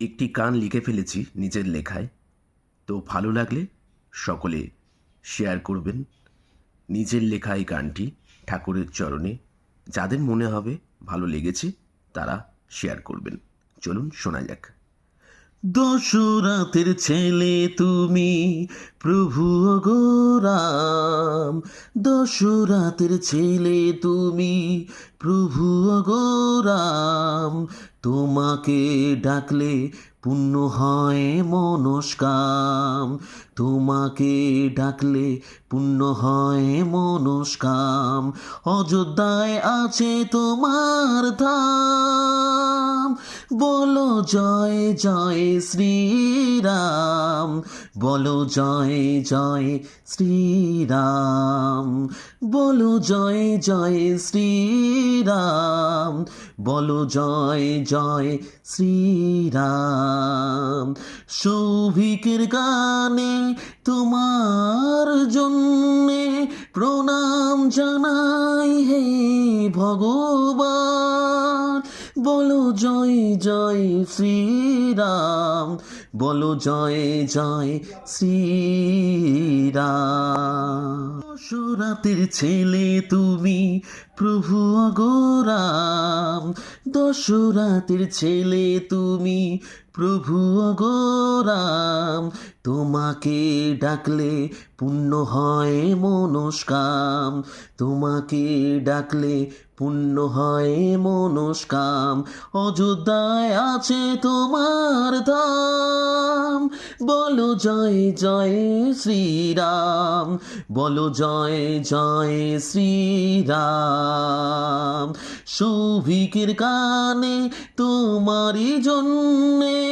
একটি গান লিখে ফেলেছি নিজের লেখায়। তো ভালো লাগলে সকলে শেয়ার করবেন। নিজের লেখা এই গানটি ঠাকুরের চরণে, যাদের মনে হবে ভালো লেগেছে, তারা শেয়ার করবেন। চলুন শোনা যাক। দশরাতের ছেলে তুমি, প্রভু গো রাম। দশরাতের ছেলে তুমি, প্রভু গো রাম। তোমাকে ডাকলে পুণ্য হয় মনস্কাম। তোমাকে ডাকলে পুণ্য হয় মনস্কাম। অযোধ্যায় আছে তোমার ধাম। বলো জয় জয় শ্রীরাম, বলো জয় জয় শ্রীরাম, বলো জয় জয় শ্রীরাম, বলো জয় জয় শ্রীরাম। সৌভিকের গানে তোমার জন্যে প্রণাম জানাই হে ভগবান। জয় জয় শ্রীরাম, বলো জয় জয় শ্রীরাম। দশরাতের ছেলে তুমি, প্রভু অগোরাম দশরাতের ছেলে তুমি প্রভু অগোরাম তোমাকে ডাকলে পুণ্য হয় মনস্কাম। তোমাকে ডাকলে পুণ্য হয় মনস্কাম। অযোধ্যায় আছে তোমার ধাম। বলো জয় জয় শ্রীরাম। বলো জয় জয় শ্রীরাম। সৌভিকের কানে তোমারই জন্যে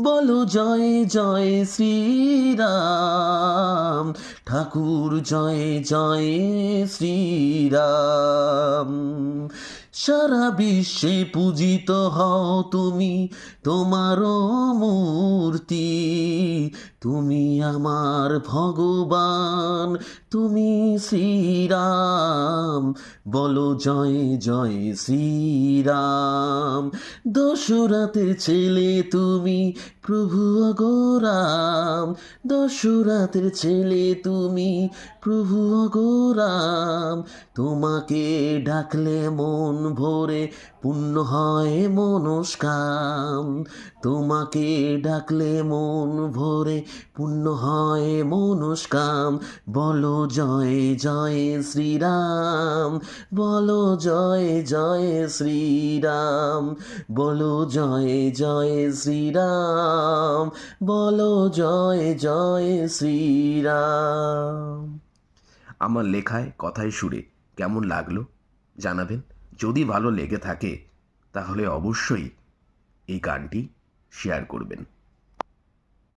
বলো জয় জয় শ্রীরাম। ঠাকুর জয় জয় শ্রীরাম। সারা বিশ্বে পূজিত হও তুমি তোমারও মূর্তি। তুমি আমার ভগবান, তুমি শ্রীরাম। বলো জয় জয় শ্রীরাম। দশরাতের ছেলে তুমি প্রভু অগোরাম। দশরাতের ছেলে তুমি প্রভু অগোরাম। তোমাকে ডাকলে মন ভরে পুণ্য হয় মনস্কাম। তোমাকে ডাকলে মন ভরে, পুণ্য হয় মনস্কাম। বলো জয় জয় শ্রীরাম। বলো জয় জয় শ্রীরাম। বলো জয় জয় শ্রীরাম। বলো জয় জয় শ্রীরাম। আমার লেখায় কথায় সুরে, কেমন লাগল জানাবেন? যদি ভালো লেগে থাকে, তাহলে অবশ্যই এই গানটি শেয়ার করবেন।